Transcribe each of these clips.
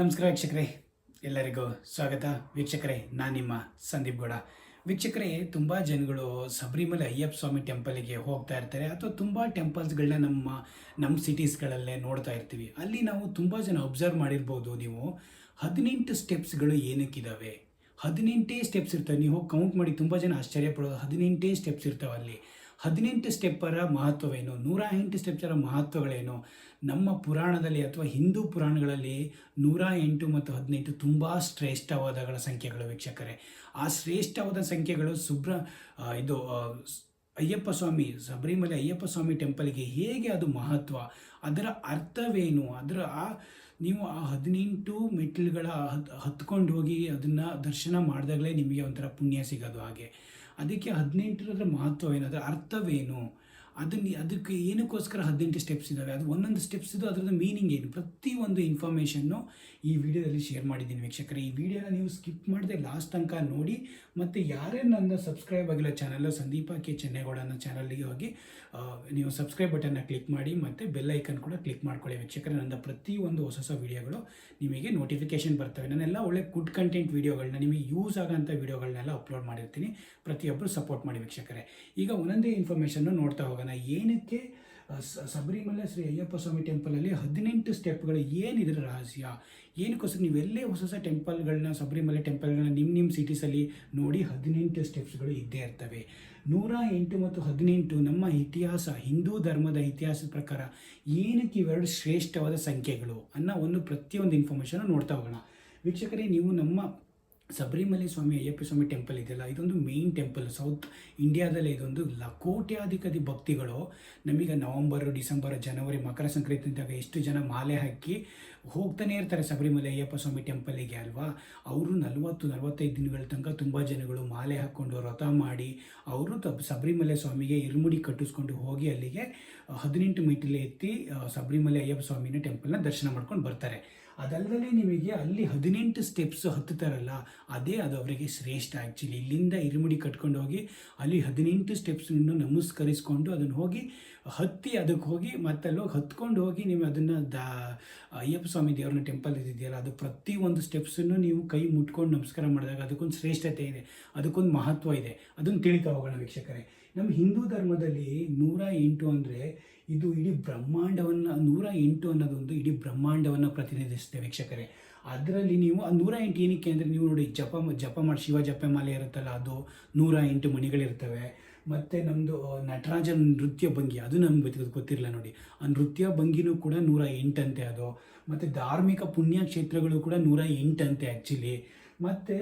ನಮಸ್ಕಾರ ವೀಕ್ಷಕರೇ, ಎಲ್ಲರಿಗೂ ಸ್ವಾಗತ. ವೀಕ್ಷಕರೇ, ನಾನು ನಿಮ್ಮ ಸಂದೀಪ್ ಗೌಡ. ವೀಕ್ಷಕರೇ, ತುಂಬ ಜನಗಳು ಶಬರಿಮಲೆ ಅಯ್ಯಪ್ಪ ಸ್ವಾಮಿ ಟೆಂಪಲಿಗೆ ಹೋಗ್ತಾ ಇರ್ತಾರೆ. ಅಥವಾ ತುಂಬ ಟೆಂಪಲ್ಸ್ಗಳನ್ನ ನಮ್ಮ ನಮ್ಮ ಸಿಟೀಸ್ಗಳಲ್ಲೇ ನೋಡ್ತಾ ಇರ್ತೀವಿ. ಅಲ್ಲಿ ನಾವು ತುಂಬ ಜನ ಅಬ್ಸರ್ವ್ ಮಾಡಿರ್ಬೋದು ನೀವು. ಹದಿನೆಂಟು ಸ್ಟೆಪ್ಸ್ಗಳು ಏನಕ್ಕಿದ್ದಾವೆ ಹದಿನೆಂಟೇ ಸ್ಟೆಪ್ಸ್ ಇರ್ತವೆ. ನೀವು ಕೌಂಟ್ ಮಾಡಿ, ತುಂಬ ಜನ ಆಶ್ಚರ್ಯ ಪಡೋದು ಹದಿನೆಂಟೇ ಸ್ಟೆಪ್ಸ್ ಇರ್ತವೆ ಅಲ್ಲಿ. ಹದಿನೆಂಟು ಸ್ಟೆಪ್ಪರ ಮಹತ್ವವೇನು? ನೂರ ಎಂಟು ಸ್ಟೆಪ್ಸರ ಮಹತ್ವಗಳೇನು? ನಮ್ಮ ಪುರಾಣದಲ್ಲಿ ಅಥವಾ ಹಿಂದೂ ಪುರಾಣಗಳಲ್ಲಿ ನೂರ ಎಂಟು ಮತ್ತು ಹದಿನೆಂಟು ತುಂಬ ಶ್ರೇಷ್ಠವಾದಗಳ ಸಂಖ್ಯೆಗಳು ವೀಕ್ಷಕರೇ. ಆ ಶ್ರೇಷ್ಠವಾದ ಸಂಖ್ಯೆಗಳು ಸುಬ್ರ ಇದು ಅಯ್ಯಪ್ಪ ಸ್ವಾಮಿ ಶಬರಿಮಲೆ ಅಯ್ಯಪ್ಪ ಸ್ವಾಮಿ ಟೆಂಪಲ್ಗೆ ಹೇಗೆ ಅದು ಮಹತ್ವ? ಅದರ ಅರ್ಥವೇನು? ಅದರ, ಆ, ನೀವು ಆ ಹದಿನೆಂಟು ಮೆಟ್ಲುಗಳ ಹತ್, ಹತ್ಕೊಂಡು ಹೋಗಿ ಅದನ್ನು ದರ್ಶನ ಮಾಡಿದಾಗಲೇ ನಿಮಗೆ ಒಂಥರ ಪುಣ್ಯ ಸಿಗೋದು ಹಾಗೆ. ಅದಕ್ಕೆ ಹದಿನೆಂಟರ ಮಹತ್ವ ಏನು? ಅದರ ಅರ್ಥವೇನು? ಅದನ್ನ ಅದಕ್ಕೆ ಏನಕ್ಕೋಸ್ಕರ ಹದಿನೆಂಟು ಸ್ಟೆಪ್ಸ್ ಇದ್ದಾವೆ ಅದು ಒಂದೊಂದು ಸ್ಟೆಪ್ಸ್ ಇದು ಅದರದ್ದು ಮೀನಿಂಗ್ ಏನು? ಪ್ರತಿಯೊಂದು ಇನ್ಫಾರ್ಮೇಷನ್ನು ಈ ವಿಡಿಯೋದಲ್ಲಿ ಶೇರ್ ಮಾಡಿದ್ದೀನಿ ವೀಕ್ಷಕರೇ. ಈ ವಿಡಿಯೋನ ನೀವು ಸ್ಕಿಪ್ ಮಾಡದೆ ಲಾಸ್ಟ್ ತನಕ ನೋಡಿ ಮತ್ತು ಯಾರೇ ನನ್ನ ಸಬ್ಸ್ಕ್ರೈಬ್ ಆಗಿಲ್ಲ ಚಾನಲ್ಲು ಸಂದೀಪ ಕೆ ಚೆನ್ನೇಗೌಡ ಅನ್ನೋ ಚಾನಲ್ಗೆ ಹೋಗಿ ನೀವು ಸಬ್ಸ್ಕ್ರೈಬ್ ಬಟನ್ನ ಕ್ಲಿಕ್ ಮಾಡಿ ಮತ್ತು ಬೆಲ್ ಐಕನ್ ಕೂಡ ಕ್ಲಿಕ್ ಮಾಡ್ಕೊಳ್ಳಿ ವೀಕ್ಷಕರೇ. ನನ್ನ ಪ್ರತಿಯೊಂದು ಹೊಸ ಹೊಸ ವೀಡಿಯೋಗಳು ನಿಮಗೆ ನೋಟಿಫಿಕೇಷನ್ ಬರ್ತವೆ. ನಾನೆಲ್ಲ ಒಳ್ಳೆ ಗುಡ್ ಕಂಟೆಂಟ್ ವೀಡಿಯೋಗಳನ್ನ ನಿಮಗೆ ಯೂಸ್ ಆಗೋಂಥ ವೀಡಿಯೋಗಳನ್ನೆಲ್ಲ ಅಪ್ಲೋಡ್ ಮಾಡಿರ್ತೀನಿ. ಪ್ರತಿಯೊಬ್ಬರು ಸಪೋರ್ಟ್ ಮಾಡಿ ವೀಕ್ಷಕರೇ. ಈಗ ಒಂದೊಂದೇ ಇನ್ಫಾರ್ಮೇಷನ್ನು ನೋಡ್ತಾ ಹೋಗೋಣ. ಏನಕ್ಕೆ ಶಬರಿಮಲೆ ಶ್ರೀ ಅಯ್ಯಪ್ಪ ಸ್ವಾಮಿ ಟೆಂಪಲಲ್ಲಿ ಹದಿನೆಂಟು ಸ್ಟೆಪ್ಗಳು ಏನಿದ್ರ ರಹಸ್ಯ? ಏನಕ್ಕೋಸ್ಕರ ನೀವೆಲ್ಲೇ ಹೊಸ ಹೊಸ ಟೆಂಪಲ್ಗಳನ್ನ ಶಬರಿಮಲೆ ಟೆಂಪಲ್ಗಳನ್ನ ನಿಮ್ಮ ನಿಮ್ಮ ಸಿಟೀಸಲ್ಲಿ ನೋಡಿ ಹದಿನೆಂಟು ಸ್ಟೆಪ್ಸ್ಗಳು ಇದ್ದೇ ಇರ್ತವೆ. ನೂರ ಎಂಟು ಮತ್ತು ಹದಿನೆಂಟು ನಮ್ಮ ಇತಿಹಾಸ, ಹಿಂದೂ ಧರ್ಮದ ಇತಿಹಾಸದ ಪ್ರಕಾರ ಏನಕ್ಕೆ ಇವೆರಡು ಶ್ರೇಷ್ಠವಾದ ಸಂಖ್ಯೆಗಳು ಅನ್ನೋ ಒಂದು ಪ್ರತಿಯೊಂದು ಇನ್ಫಾರ್ಮೇಷನ್ ನೋಡ್ತಾ ಹೋಗೋಣ. ವೀಕ್ಷಕರೇ, ನೀವು ನಮ್ಮ ಶಬರಿಮಲೆ ಸ್ವಾಮಿ ಅಯ್ಯಪ್ಪ ಸ್ವಾಮಿ ಟೆಂಪಲ್ ಇದೆಯಲ್ಲ, ಇದೊಂದು ಮೇನ್ ಟೆಂಪಲ್ ಸೌತ್ ಇಂಡಿಯಾದಲ್ಲೇ ಇದೊಂದು ಲ ಕೋಟ್ಯಾಧಿಕದಿ ಭಕ್ತಿಗಳು. ನಮಗೆ ನವಂಬರ್, ಡಿಸೆಂಬರ್, ಜನವರಿ ಮಕರ ಸಂಕ್ರಾಂತಿ ಅಂದಾಗ ಎಷ್ಟು ಜನ ಮಾಲೆ ಹಾಕಿ ಹೋಗ್ತಾನೆ ಇರ್ತಾರೆ ಶಬರಿಮಲೆ ಅಯ್ಯಪ್ಪ ಸ್ವಾಮಿ ಟೆಂಪಲ್ಲಿಗೆ ಅಲ್ವಾ? ಅವರು ನಲವತ್ತು, ನಲವತ್ತೈದು ದಿನಗಳ ತನಕ ತುಂಬ ಜನಗಳು ಮಾಲೆ ಹಾಕ್ಕೊಂಡು ವ್ರತ ಮಾಡಿ, ಅವರು ಶಬರಿಮಲೆ ಸ್ವಾಮಿಗೆ ಇರುಮುಡಿ ಕಟ್ಟಿಸ್ಕೊಂಡು ಹೋಗಿ ಅಲ್ಲಿಗೆ ಹದಿನೆಂಟು ಮೀಟಲ್ಲಿ ಎತ್ತಿ ಸಬರಿಮಲೆ ಶಬರಿಮಲೆ ಅಯ್ಯಪ್ಪ ಸ್ವಾಮಿನ ಟೆಂಪಲ್ನ ದರ್ಶನ ಮಾಡ್ಕೊಂಡು ಬರ್ತಾರೆ. ಅದಲ್ಲದೆ ನಿಮಗೆ ಅಲ್ಲಿ ಹದಿನೆಂಟು ಸ್ಟೆಪ್ಸ್ ಹತ್ತುತ್ತಾರಲ್ಲ, ಅದೇ ಅದು ಅವರಿಗೆ ಶ್ರೇಷ್ಠ. ಆ್ಯಕ್ಚುಲಿ ಇಲ್ಲಿಂದ ಇರುಮುಡಿ ಕಟ್ಕೊಂಡು ಹೋಗಿ, ಅಲ್ಲಿ ಹದಿನೆಂಟು ಸ್ಟೆಪ್ಸನ್ನು ನಮಸ್ಕರಿಸ್ಕೊಂಡು ಅದನ್ನು ಹೋಗಿ, ಹತ್ತಿ ಅದಕ್ಕೆ ಹೋಗಿ ಮತ್ತೆ ಅಲ್ಲಿ ಹೋಗಿ ಹತ್ಕೊಂಡು ಹೋಗಿ ನೀವು ಅದನ್ನು ದಾ, ಅಯ್ಯಪ್ಪ ಸ್ವಾಮಿ ದೇವ್ರನ್ನ ಟೆಂಪಲ್ ಇದ್ದಿದೆಯಲ್ಲ, ಅದು ಪ್ರತಿ ಒಂದು ಸ್ಟೆಪ್ಸನ್ನು ನೀವು ಕೈ ಮುಟ್ಕೊಂಡು ನಮಸ್ಕಾರ ಮಾಡಿದಾಗ ಅದಕ್ಕೊಂದು ಶ್ರೇಷ್ಠತೆ ಇದೆ, ಅದಕ್ಕೊಂದು ಮಹತ್ವ ಇದೆ. ಅದನ್ನು ತಿಳಿತಾ ಹೋಗೋಣ ವೀಕ್ಷಕರೇ. ನಮ್ಮ ಹಿಂದೂ ಧರ್ಮದಲ್ಲಿ ನೂರ ಎಂಟು ಅಂದರೆ ಇದು ಇಡೀ ಬ್ರಹ್ಮಾಂಡವನ್ನು, ನೂರ ಎಂಟು ಅನ್ನೋದೊಂದು ಇಡೀ ಬ್ರಹ್ಮಾಂಡವನ್ನು ಪ್ರತಿನಿಧಿಸುತ್ತೆ ವೀಕ್ಷಕರೇ. ಅದರಲ್ಲಿ ನೀವು ಆ ನೂರ ಎಂಟು ಏನಕ್ಕೆ ಅಂದರೆ ನೀವು ನೋಡಿ ಜಪ ಜಪ ಮಾಡಿ, ಶಿವ ಜಪಮಾಲೆ ಇರುತ್ತಲ್ಲ, ಅದು ನೂರ ಎಂಟು ಮಣಿಗಳಿರ್ತವೆ. ಮತ್ತು ನಮ್ಮದು ನಟರಾಜನ ನೃತ್ಯ ಭಂಗಿ, ಅದು ನಮ್ಗೆ ಗೊತ್ತಿರಲ್ಲ ನೋಡಿ. ಆ ನೃತ್ಯ ಭಂಗಿನೂ ಕೂಡ ನೂರ ಎಂಟಂತೆ ಅದು. ಮತ್ತು ಧಾರ್ಮಿಕ ಪುಣ್ಯಕ್ಷೇತ್ರಗಳು ಕೂಡ ನೂರ ಎಂಟಂತೆ ಆ್ಯಕ್ಚುಲಿ ಮತ್ತು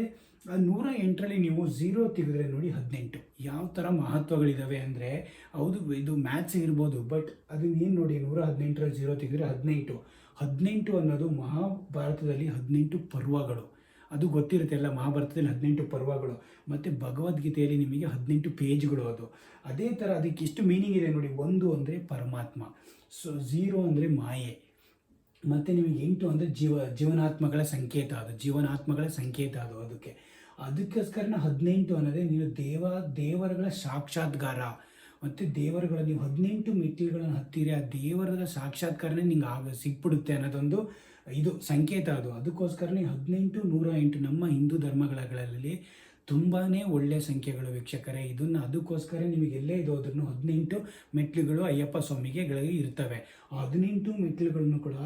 ನೂರ ಎಂಟರಲ್ಲಿ ನೀವು ಝೀರೋ ತೆಗೆದ್ರೆ ನೋಡಿ ಹದಿನೆಂಟು. ಯಾವ ಥರ ಮಹತ್ವಗಳಿದ್ದಾವೆ ಅಂದರೆ, ಹೌದು, ಇದು ಮ್ಯಾಥ್ಸ್ ಇರ್ಬೋದು ಬಟ್ ಅದನ್ನೇನು ನೋಡಿ, ನೂರ ಹದಿನೆಂಟರಲ್ಲಿ ಝೀರೋ ತೆಗೆದ್ರೆ ಹದಿನೆಂಟು. ಹದಿನೆಂಟು ಅನ್ನೋದು ಮಹಾಭಾರತದಲ್ಲಿ ಹದಿನೆಂಟು ಪರ್ವಗಳು. ಅದು ಗೊತ್ತಿರುತ್ತೆ ಎಲ್ಲ ಮಹಾಭಾರತದಲ್ಲಿ ಹದಿನೆಂಟು ಪರ್ವಗಳು. ಮತ್ತು ಭಗವದ್ಗೀತೆಯಲ್ಲಿ ನಿಮಗೆ ಹದಿನೆಂಟು ಪೇಜ್ಗಳು ಅದು. ಅದೇ ಥರ ಅದಕ್ಕೆ ಎಷ್ಟು ಮೀನಿಂಗ್ ಇದೆ ನೋಡಿ, ಒಂದು ಅಂದರೆ ಪರಮಾತ್ಮ. ಸೊ ಝೀರೋ ಅಂದರೆ ಮಾಯೆ. ಮತ್ತು ನಿಮಗೆ ಎಂಟು ಅಂದರೆ ಜೀವ, ಜೀವನಾತ್ಮಗಳ ಸಂಕೇತ ಅದು, ಜೀವನಾತ್ಮಗಳ ಸಂಕೇತ ಅದು ಅದಕ್ಕೆ. ಅದಕ್ಕೋಸ್ಕರನ ಹದಿನೆಂಟು ಅನ್ನೋದೇ ನೀವು ದೇವ, ದೇವರುಗಳ ಸಾಕ್ಷಾತ್ಕಾರ ಮತ್ತು ದೇವರುಗಳ, ನೀವು ಹದಿನೆಂಟು ಮೆಟ್ಟಿಲುಗಳನ್ನು ಹತ್ತಿರಿ ಆ ದೇವರ ಸಾಕ್ಷಾತ್ಕಾರನೇ ನಿಂಗೆ ಆಗ ಸಿಕ್ಬಿಡುತ್ತೆ ಅನ್ನೋದೊಂದು ಇದು ಸಂಕೇತ ಅದು. ಅದಕ್ಕೋಸ್ಕರನೇ ಹದಿನೆಂಟು ನೂರ ಎಂಟು ನಮ್ಮ ಹಿಂದೂ ಧರ್ಮಗಳಲ್ಲಿ ತುಂಬಾ ಒಳ್ಳೆಯ ಸಂಖ್ಯೆಗಳು ವೀಕ್ಷಕರೇ. ಇದನ್ನು ಅದಕ್ಕೋಸ್ಕರ ನಿಮಗೆ ಎಲ್ಲೇ ಇದು ಹೋದ್ರೂ ಹದಿನೆಂಟು ಮೆಟ್ಲುಗಳು ಅಯ್ಯಪ್ಪ ಸ್ವಾಮಿಗೆಗಳಿಗೆ ಇರ್ತವೆ. ಹದಿನೆಂಟು ಮೆಟ್ಲುಗಳನ್ನು ಕೂಡ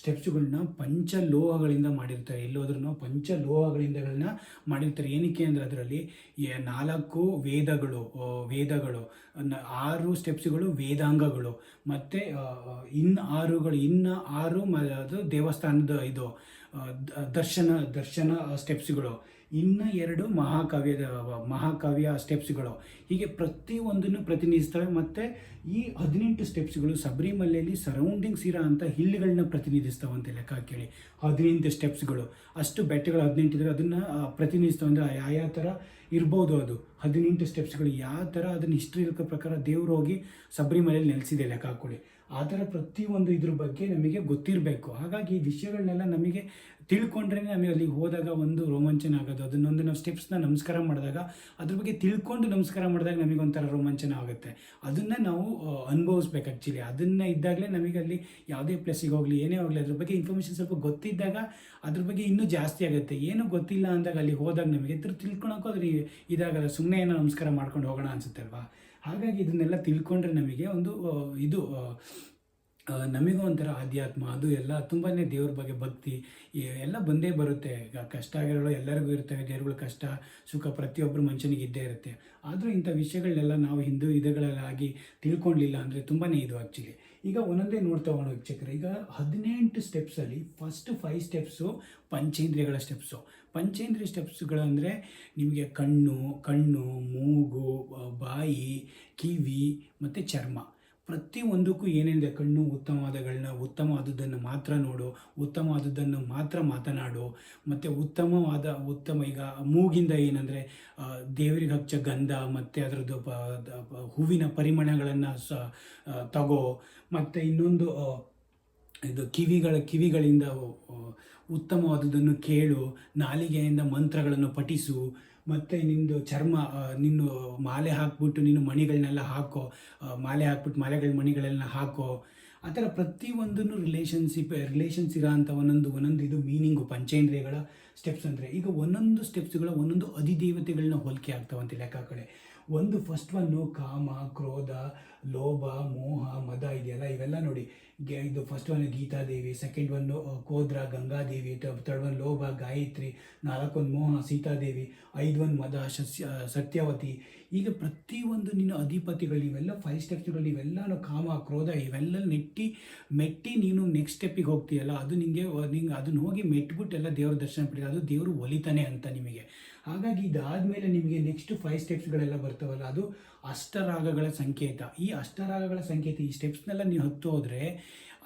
ಸ್ಟೆಪ್ಸ್ಗಳನ್ನ ಪಂಚಲೋಹಗಳಿಂದ ಮಾಡಿರ್ತಾರೆ. ಎಲ್ಲೋದ್ರೂ ಪಂಚಲೋಹಗಳಿಂದಗಳನ್ನ ಮಾಡಿರ್ತಾರೆ. ಏನಕ್ಕೆ ಅಂದರೆ ಅದರಲ್ಲಿ ನಾಲ್ಕು ವೇದಗಳು ವೇದಗಳು ಆರು ಸ್ಟೆಪ್ಸ್ಗಳು ವೇದಾಂಗಗಳು, ಮತ್ತು ಇನ್ನು ಆರುಗಳು, ಇನ್ನು ಆರು ಅದು ದೇವಸ್ಥಾನದ ಇದು ದರ್ಶನ ದರ್ಶನ ಸ್ಟೆಪ್ಸ್ಗಳು. ಇನ್ನು ಎರಡು ಮಹಾಕಾವ್ಯದ, ಮಹಾಕಾವ್ಯ ಸ್ಟೆಪ್ಸ್ಗಳು ಹೀಗೆ ಪ್ರತಿಯೊಂದನ್ನು ಪ್ರತಿನಿಧಿಸ್ತವೆ ಮತ್ತು ಈ ಹದಿನೆಂಟು ಸ್ಟೆಪ್ಸ್ಗಳು ಸಬರಿಮಲೆಯಲ್ಲಿ ಸರೌಂಡಿಂಗ್ಸ್ ಇರೋ ಅಂಥ ಹಿಲ್ಗಳನ್ನ ಅಂತ ಲೆಕ್ಕ ಕೇಳಿ ಹದಿನೆಂಟು ಸ್ಟೆಪ್ಸ್ಗಳು ಅಷ್ಟು ಬೆಟ್ಟಗಳು ಹದಿನೆಂಟು ಇದ್ರೆ ಅದನ್ನು ಪ್ರತಿನಿಧಿಸ್ತವೆ ಅಂದರೆ ಯಾವ ಥರ ಇರ್ಬೋದು ಅದು. ಹದಿನೆಂಟು ಸ್ಟೆಪ್ಸ್ಗಳು ಯಾವ ಥರ ಅದನ್ನು ಹಿಸ್ಟ್ರಿ ಪ್ರಕಾರ ದೇವರು ಹೋಗಿ ಸಬರಿಮಲೆಯಲ್ಲಿ ನೆಲೆಸಿದೆ ಲೆಕ್ಕ ಹಾಕೊಳ್ಳಿ ಆ ಥರ ಪ್ರತಿಯೊಂದು ಇದ್ರ ಬಗ್ಗೆ ನಮಗೆ ಗೊತ್ತಿರಬೇಕು. ಹಾಗಾಗಿ ಈ ವಿಷಯಗಳನ್ನೆಲ್ಲ ನಮಗೆ ತಿಳ್ಕೊಂಡ್ರೆ ನಮಗೆ ಅಲ್ಲಿಗೆ ಹೋದಾಗ ಒಂದು ರೋಮಾಂಚನ ಆಗೋದು. ಅದನ್ನೊಂದು ನಾವು ಸ್ಟೆಪ್ಸ್ನ ನಮಸ್ಕಾರ ಮಾಡಿದಾಗ ಅದ್ರ ಬಗ್ಗೆ ತಿಳ್ಕೊಂಡು ನಮಸ್ಕಾರ ಮಾಡಿದಾಗ ನಮಗೆ ಒಂಥರ ರೋಮಾಂಚನ ಆಗುತ್ತೆ. ಅದನ್ನು ನಾವು ಅನುಭವಿಸ್ಬೇಕು ಆ್ಯಕ್ಚುಲಿ ಅದನ್ನು ಇದ್ದಾಗಲೇ ನಮಗೆ ಅಲ್ಲಿ ಯಾವುದೇ ಪ್ಲೇಸಿಗೆ ಹೋಗಲಿ, ಏನೇ ಹೋಗಲಿ, ಅದ್ರ ಬಗ್ಗೆ ಇನ್ಫಾರ್ಮೇಷನ್ ಸ್ವಲ್ಪ ಗೊತ್ತಿದ್ದಾಗ ಅದ್ರ ಬಗ್ಗೆ ಇನ್ನೂ ಜಾಸ್ತಿ ಆಗುತ್ತೆ. ಏನು ಗೊತ್ತಿಲ್ಲ ಅಂದಾಗ ಅಲ್ಲಿ ಹೋದಾಗ ನಮಗೆ ತಿಳ್ಕೊಳಕ್ಕೂ ಅದ್ರ ಇದಾಗಲ್ಲ. ಸುಮ್ಮನೆ ಏನೋ ನಮಸ್ಕಾರ ಮಾಡ್ಕೊಂಡು ಹೋಗೋಣ ಅನ್ಸುತ್ತೆ ಅಲ್ವಾ? ಹಾಗಾಗಿ ಇದನ್ನೆಲ್ಲ ತಿಳ್ಕೊಂಡ್ರೆ ನಮಗೆ ಒಂದು ಇದು ನಮಗೂ ಒಂಥರ ಆಧ್ಯಾತ್ಮ. ಅದು ಎಲ್ಲ ತುಂಬಾ ದೇವ್ರ ಬಗ್ಗೆ ಭಕ್ತಿ ಎಲ್ಲ ಬಂದೇ ಬರುತ್ತೆ. ಈಗ ಕಷ್ಟ ಆಗಿರೋ ಎಲ್ಲರಿಗೂ ಇರ್ತವೆ, ದೇವ್ರಗಳ ಕಷ್ಟ, ಸುಖ ಪ್ರತಿಯೊಬ್ಬರು ಮನುಷ್ಯನಿಗೆ ಇದ್ದೇ ಇರುತ್ತೆ. ಆದರೂ ಇಂಥ ವಿಷಯಗಳನ್ನೆಲ್ಲ ನಾವು ಹಿಂದೂ ಇದಗಳಾಗಿ ತಿಳ್ಕೊಂಡಿಲ್ಲ ಅಂದರೆ ತುಂಬಾ ಇದು ಆ್ಯಕ್ಚುಲಿ ಈಗ ಒಂದೊಂದೇ ನೋಡ್ತಾ ಹೋಗೋಣ ವೀಕ್ಷಕರು. ಈಗ ಹದಿನೆಂಟು ಸ್ಟೆಪ್ಸಲ್ಲಿ ಫಸ್ಟ್ ಫೈವ್ ಸ್ಟೆಪ್ಸು ಪಂಚೇಂದ್ರಿಯಗಳ ಸ್ಟೆಪ್ಸು ಪಂಚೇಂದ್ರಿಯ ಸ್ಟೆಪ್ಸ್ಗಳಂದರೆ ನಿಮಗೆ ಕಣ್ಣು ಕಣ್ಣು, ಮೂಗು, ಬಾಯಿ, ಕಿವಿ ಮತ್ತು ಚರ್ಮ. ಪ್ರತಿಯೊಂದಕ್ಕೂ ಏನೇನಿದೆ ಕಣ್ಣು ಉತ್ತಮವಾದಗಳನ್ನ ಉತ್ತಮವಾದದ್ದನ್ನು ಮಾತ್ರ ನೋಡು, ಉತ್ತಮವಾದದ್ದನ್ನು ಮಾತ್ರ ಮಾತನಾಡು. ಮತ್ತು ಉತ್ತಮವಾದ, ಉತ್ತಮ ಈಗ ಮೂಗಿಂದ ಏನಂದರೆ ದೇವರಿಗೆ ಹಚ್ಚ ಗಂಧ, ಮತ್ತು ಅದರದ್ದು ಹೂವಿನ ಪರಿಮಳಗಳನ್ನು ಸ ತಗೋ. ಮತ್ತು ಇನ್ನೊಂದು ಇದು ಕಿವಿಗಳ, ಕಿವಿಗಳಿಂದ ಉತ್ತಮವಾದುದನ್ನು ಕೇಳು, ನಾಲಿಗೆಯಿಂದ ಮಂತ್ರಗಳನ್ನು ಪಠಿಸು. ಮತ್ತು ನಿಮ್ಮದು ಚರ್ಮ ನಿನ್ನ ಮಾಲೆ ಹಾಕ್ಬಿಟ್ಟು ನೀನು ಮಣಿಗಳನ್ನೆಲ್ಲ ಹಾಕೋ ಮಾಲೆ ಹಾಕ್ಬಿಟ್ಟು ಮಾಲೆಗಳ ಮಣಿಗಳೆಲ್ಲ ಹಾಕೋ, ಆ ಥರ ಪ್ರತಿಯೊಂದನ್ನು ರಿಲೇಷನ್ಶಿಪ್ ರಿಲೇಷನ್ಸ್ ಇರೋ ಒಂದೊಂದು ಒಂದೊಂದು ಇದು ಮೀನಿಂಗು ಪಂಚೇಂದ್ರಿಯಗಳ ಸ್ಟೆಪ್ಸ್ ಅಂದರೆ ಈಗ ಒಂದೊಂದು ಸ್ಟೆಪ್ಸ್ಗಳ ಒಂದೊಂದು ಅಧಿದೇವತೆಗಳನ್ನ ಹೋಲಿಕೆ ಆಗ್ತಾವಂತೆ ಲೆಕ್ಕ ಕಡೆ. ಒಂದು ಫಸ್ಟ್ ಒನ್ನು ಕಾಮ, ಕ್ರೋಧ, ಲೋಭ, ಮೋಹ, ಮದ ಇದೆಯಲ್ಲ? ಇವೆಲ್ಲ ನೋಡಿ. ಇದು first one Geetadevi second one ಕೋದ್ರ Gangadevi third one ಲೋಭ, ಗಾಯತ್ರಿ ನಾಲ್ಕೊಂದು ಮೋಹ, ಸೀತಾದೇವಿ, ಐದು ಒಂದು ಮದ ಸಸ್ಯ ಸತ್ಯವತಿ. ಈಗ ಪ್ರತಿಯೊಂದು ನಿನ್ನ ಅಧಿಪತಿಗಳು, ಇವೆಲ್ಲ ಫೈವ್ ಸ್ಟೆಪ್ಸ್ಗಳು ಇವೆಲ್ಲ ಕಾಮ, ಕ್ರೋಧ ಇವೆಲ್ಲ ನೆಟ್ಟಿ, ಮೆಟ್ಟಿ ನೀನು ನೆಕ್ಸ್ಟ್ ಸ್ಟೆಪ್ಪಿಗೆ ಹೋಗ್ತೀಯಲ್ಲ, ಅದು ನಿಮಗೆ ನಿಂಗೆ ಅದನ್ನ ಹೋಗಿ ಮೆಟ್ಬಿಟ್ಟೆಲ್ಲ ದೇವ್ರ ದರ್ಶನ ಪಡೆಯೋದು ಅದು ದೇವರು ಒಲಿತಾನೆ ಅಂತ ನಿಮಗೆ. ಹಾಗಾಗಿ ಇದಾದಮೇಲೆ ನಿಮಗೆ ನೆಕ್ಸ್ಟ್ ಫೈವ್ ಸ್ಟೆಪ್ಸ್ಗಳೆಲ್ಲ ಬರ್ತವಲ್ಲ, ಅದು ಅಷ್ಟರಾಗಗಳ ಸಂಕೇತ. ಈ ಅಷ್ಟರಾಗಗಳ ಸಂಕೇತ, ಈ ಸ್ಟೆಪ್ಸ್ನೆಲ್ಲ ನೀವು ಹತ್ತು ಹೋದರೆ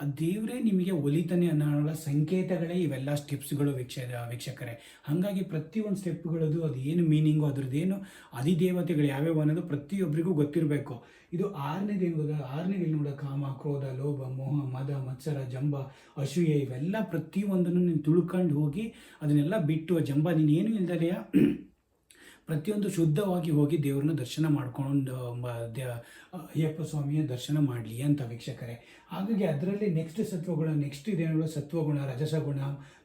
ಆ ದೇವರೇ ನಿಮಗೆ ಒಲಿತಾನೆ ಅನ್ನೋ ಸಂಕೇತಗಳೇ ಇವೆಲ್ಲ ಸ್ಟೆಪ್ಸ್ಗಳು ವೀಕ್ಷ, ವೀಕ್ಷಕರೇ. ಹಾಗಾಗಿ ಪ್ರತಿಯೊಂದು ಸ್ಟೆಪ್ಗಳದು ಅದು ಏನು ಮೀನಿಂಗು ಅದ್ರದ್ದೇನು ಅಧಿದೇವತೆಗಳು ಯಾವ್ಯಾವ ಅನ್ನೋದು ಪ್ರತಿಯೊಬ್ಬರಿಗೂ ಗೊತ್ತಿರಬೇಕು. ಇದು ಆರನೇ ದೇವದ ಆರನೇ ನೋಡ ಕಾಮ, ಕ್ರೋಧ, ಲೋಭ, ಮೋಹ, ಮದ, ಮತ್ಸರ, ಜಂಬ ಅಶೂಯೆ ಇವೆಲ್ಲ ಪ್ರತಿಯೊಂದನ್ನು ನೀನು ತುಳ್ಕೊಂಡು ಹೋಗಿ ಅದನ್ನೆಲ್ಲ ಬಿಟ್ಟು ಜಂಬ ನೀನು ಏನು ಇಲ್ದಲೆಯ? ಪ್ರತಿಯೊಂದು ಶುದ್ಧವಾಗಿ ಹೋಗಿ ದೇವ್ರನ್ನ ದರ್ಶನ ಮಾಡ್ಕೊಂಡು ಅಯ್ಯಪ್ಪ ಸ್ವಾಮಿಯ ದರ್ಶನ ಮಾಡಲಿ ಅಂತ ವೀಕ್ಷಕರೇ. ಹಾಗಾಗಿ ಅದರಲ್ಲಿ ನೆಕ್ಸ್ಟ್ ಸತ್ವಗುಣ ನೆಕ್ಸ್ಟ್ ಇದೇನು ಸತ್ವಗುಣ, ರಜಸಗುಣ,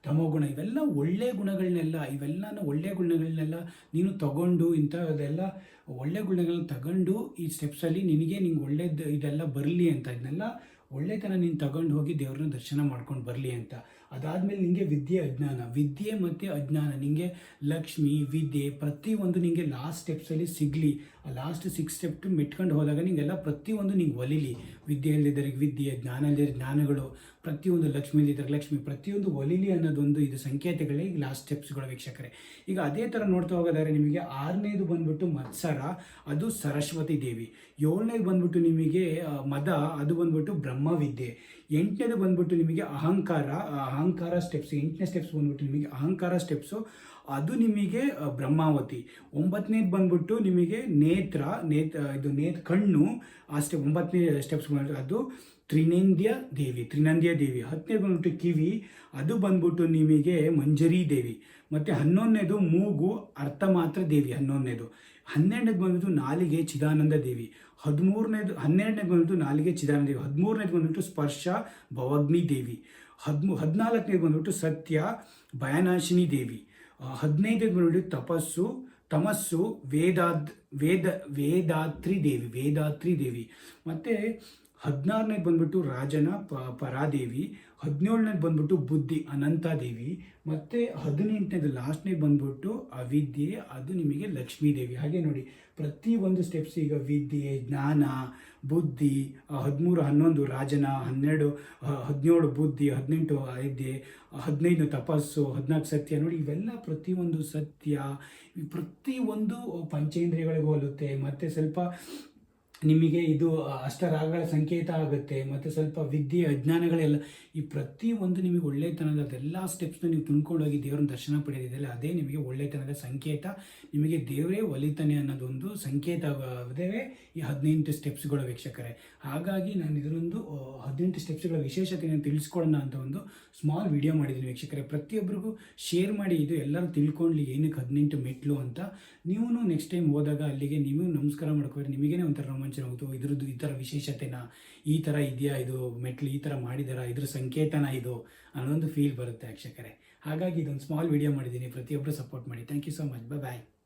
ತಮೋಗುಣ, ಇವೆಲ್ಲ ಒಳ್ಳೆ ಗುಣಗಳನ್ನೆಲ್ಲ ಇವೆಲ್ಲನೂ ಒಳ್ಳೆ ಗುಣಗಳನ್ನೆಲ್ಲ ನೀನು ತಗೊಂಡು ಇಂಥದ್ದೆಲ್ಲ ಒಳ್ಳೆ ಗುಣಗಳನ್ನ ತಗೊಂಡು ಈ ಸ್ಟೆಪ್ಸಲ್ಲಿ ನಿನಗೆ ನಿಂಗೆ ಒಳ್ಳೇದು ಇದೆಲ್ಲ ಬರಲಿ ಅಂತ, ಇದನ್ನೆಲ್ಲ ಒಳ್ಳೆತನ ನೀನು ತಗೊಂಡು ಹೋಗಿ ದೇವ್ರನ್ನ ದರ್ಶನ ಮಾಡ್ಕೊಂಡು ಬರಲಿ ಅಂತ. ಅದಾದಮೇಲೆ ನಿಮಗೆ ವಿದ್ಯೆ, ಅಜ್ಞಾನ. ವಿದ್ಯೆ ಮತ್ತು ಅಜ್ಞಾನ. ನಿಮಗೆ ಲಕ್ಷ್ಮಿ, ವಿದ್ಯೆ ಪ್ರತಿಯೊಂದು ನಿಮಗೆ ಲಾಸ್ಟ್ ಸ್ಟೆಪ್ಸಲ್ಲಿ ಸಿಗಲಿ. ಆ ಲಾಸ್ಟ್ ಸಿಕ್ಸ್ ಸ್ಟೆಪ್ ಮೆಟ್ಕೊಂಡು ಹೋದಾಗ ನಿಂಗೆಲ್ಲ ಪ್ರತಿಯೊಂದು ನಿಂಗೆ ಒಲಿಲಿ. ವಿದ್ಯೆ ಇಲ್ಲದಿದ್ದರಿಗೆ ವಿದ್ಯೆ ಜ್ಞಾನ ಇಲ್ಲದಿದ್ದರೆ ಜ್ಞಾನಗಳು, ಪ್ರತಿಯೊಂದು ಲಕ್ಷ್ಮಿ ಇಲ್ಲದಿದ್ದರೆ ಲಕ್ಷ್ಮಿ, ಪ್ರತಿಯೊಂದು ಒಲಿಲಿ ಅನ್ನೋದೊಂದು ಇದು ಸಂಕೇತಗಳೇ ಈ ಲಾಸ್ಟ್ ಸ್ಟೆಪ್ಸ್ಗಳು ವೀಕ್ಷಕರೇ. ಈಗ ಅದೇ ಥರ ನೋಡ್ತಾ ಹೋಗೋದಾದ್ರೆ ನಿಮಗೆ ಆರನೇದು ಬಂದ್ಬಿಟ್ಟು ಮತ್ಸರ, ಅದು ಸರಸ್ವತಿ ದೇವಿ. ಏಳನೇದು ಬಂದ್ಬಿಟ್ಟು ನಿಮಗೆ ಮದ, ಅದು ಬಂದ್ಬಿಟ್ಟು ಬ್ರಹ್ಮವಿದ್ಯೆ ಎಂಟನೇದು ಬಂದ್ಬಿಟ್ಟು ನಿಮಗೆ ಅಹಂಕಾರ ಅಹಂಕಾರ ಸ್ಟೆಪ್ಸ್ ಎಂಟನೇ ಸ್ಟೆಪ್ಸ್ ಬಂದ್ಬಿಟ್ಟು ನಿಮಗೆ ಅಹಂಕಾರ ಸ್ಟೆಪ್ಸು ಅದು ನಿಮಗೆ ಬ್ರಹ್ಮಾವತಿ. ಒಂಬತ್ತನೇದು ಬಂದ್ಬಿಟ್ಟು ನಿಮಗೆ ನೇತ್ರ, ನೇತ್ ಇದು ನೇತ್ ಕಣ್ಣು ಆ ಸ್ಟೆಪ್ ಒಂಬತ್ತನೇ ಸ್ಟೆಪ್ಸ್ ಅದು ತ್ರಿನಂದ್ಯ ದೇವಿ ತ್ರಿನಂದ್ಯ ದೇವಿ. ಹತ್ತನೇ ಬಂದ್ಬಿಟ್ಟು ಕಿವಿ, ಅದು ಬಂದ್ಬಿಟ್ಟು ನಿಮಗೆ ಮಂಜರಿ ದೇವಿ. ಮತ್ತು ಹನ್ನೊಂದನೇದು ಮೂಗು, ಅರ್ಥ ಮಾತ್ರ ದೇವಿ ಹನ್ನೊಂದನೇದು. ಹನ್ನೆರಡನೇದು ಬಂದ್ಬಿಟ್ಟು ನಾಲಿಗೆ ಚಿದಾನಂದ ದೇವಿ. ಹದಿಮೂರನೇದು, ಹನ್ನೆರಡನೇದು ಬಂದ್ಬಿಟ್ಟು ನಾಲಿಗೆ ಚಿದಾನಂದ ದೇವಿ. ಹದಿಮೂರನೇದು ಬಂದ್ಬಿಟ್ಟು ಸ್ಪರ್ಶ ಭವಗ್ನಿ ದೇವಿ. ಹದಿಮೂ ಹದಿನಾಲ್ಕನೇದು ಬಂದುಬಿಟ್ಟು ಸತ್ಯ, ಭಯನಾಶಿನಿ ದೇವಿ. ಹದಿನೈದಕ್ಕೆ ಬಂದ್ಬಿಟ್ಟು ತಪಸ್ಸು, ತಮಸ್ಸು, ವೇದಾದ್ ವೇದ ವೇದಾತ್ರಿ ದೇವಿ ವೇದಾತ್ರಿ ದೇವಿ. ಮತ್ತು ಹದಿನಾರನೇದು ಬಂದುಬಿಟ್ಟು ರಾಜನ ಪ ಪರಾದೇವಿ. ಹದಿನೇಳನೇದು ಬಂದ್ಬಿಟ್ಟು ಬುದ್ಧಿ, ಅನಂತಾದೇವಿ. ಮತ್ತು ಹದಿನೆಂಟನೇದು ಲಾಸ್ಟ್ನೇದು ಬಂದ್ಬಿಟ್ಟು ಅವಿದ್ಯೆ, ಅದು ನಿಮಗೆ ಲಕ್ಷ್ಮೀ ದೇವಿ ಹಾಗೆ ನೋಡಿ, ಪ್ರತಿ ಒಂದು ಸ್ಟೆಪ್ಸ್ ಈಗ ವಿದ್ಯೆ, ಜ್ಞಾನ, ಬುದ್ಧಿ ಹದಿಮೂರು, ಹನ್ನೊಂದು, ರಾಜನ, ಹನ್ನೆರಡು ಹದಿನೇಳು, ಬುದ್ಧಿ, ಹದಿನೆಂಟು ಅವಿದ್ಯೆ ಹದಿನೈದು, ತಪಸ್ಸು, ಹದಿನಾಲ್ಕು, ಸತ್ಯ. ನೋಡಿ, ಇವೆಲ್ಲ ಪ್ರತಿಯೊಂದು ಸತ್ಯ ಪ್ರತಿಯೊಂದು ಪಂಚೇಂದ್ರಿಯಗಳಿಗೆ ಹೋಲುತ್ತೆ. ಮತ್ತು ಸ್ವಲ್ಪ ನಿಮಗೆ ಇದು ಅಷ್ಟರಾಗಗಳ ಸಂಕೇತ ಆಗುತ್ತೆ, ಮತ್ತು ಸ್ವಲ್ಪ ವಿದ್ಯೆ, ಅಜ್ಞಾನಗಳೆಲ್ಲ, ಈ ಪ್ರತಿಯೊಂದು ನಿಮಗೆ ಒಳ್ಳೆತನದ ಅದೆಲ್ಲ ಸ್ಟೆಪ್ಸ್ನ ನೀವು ತುಂಬಿಕೊಂಡು ಹೋಗಿ ದೇವರನ್ನ ದರ್ಶನ ಪಡೆದಿದ್ದಲ್ಲ ಅದೇ ನಿಮಗೆ ಒಳ್ಳೆತನದ ಸಂಕೇತ. ನಿಮಗೆ ದೇವರೇ ಒಲಿತಾನೆ ಅನ್ನೋದೊಂದು ಸಂಕೇತ ಅದೇ ಈ ಹದಿನೆಂಟು ಸ್ಟೆಪ್ಸ್ಗಳ ವೀಕ್ಷಕರೇ. ಹಾಗಾಗಿ ನಾನು ಇದರೊಂದು ಹದಿನೆಂಟು ಸ್ಟೆಪ್ಸ್ಗಳ ವಿಶೇಷತೆಯನ್ನು ತಿಳಿಸ್ಕೊಳ್ಳೋಣ ಅಂತ ಒಂದು ಸ್ಮಾಲ್ ವಿಡಿಯೋ ಮಾಡಿದ್ದೀನಿ ವೀಕ್ಷಕರೇ. ಪ್ರತಿಯೊಬ್ಬರಿಗೂ ಶೇರ್ ಮಾಡಿ ಇದು ಎಲ್ಲರೂ ತಿಳ್ಕೊಳ್ಳಿ ಏನಕ್ಕೆ ಹದಿನೆಂಟು ಮೆಟ್ಲು ಅಂತ. ನೀವು ನೆಕ್ಸ್ಟ್ ಟೈಮ್ ಹೋದಾಗ ಅಲ್ಲಿಗೆ ನೀವು ನಮಸ್ಕಾರ ಮಾಡ್ಕೋರಿ ನಿಮಗೇನೆ ಒಂಥರ ಆಗುತ್ತೆ ಇದ್ರದ್ದು ಈ ಥರ ವಿಶೇಷತೆನ ಈ ಥರ ಇದೆಯಾ ಇದು ಮೆಟ್ಲು ಈ ಥರ ಮಾಡಿದಾರ, ಇದ್ರ ಸಂಕೇತನ ಇದು ಅನ್ನೋದೊಂದು ಫೀಲ್ ಬರುತ್ತೆ ಅಕ್ಷಕರೇ ಹಾಗಾಗಿ ಇದೊಂದು ಸ್ಮಾಲ್ ವಿಡಿಯೋ ಮಾಡಿದ್ದೀನಿ. ಪ್ರತಿಯೊಬ್ಬರು ಸಪೋರ್ಟ್ ಮಾಡಿ. Thank you so much bye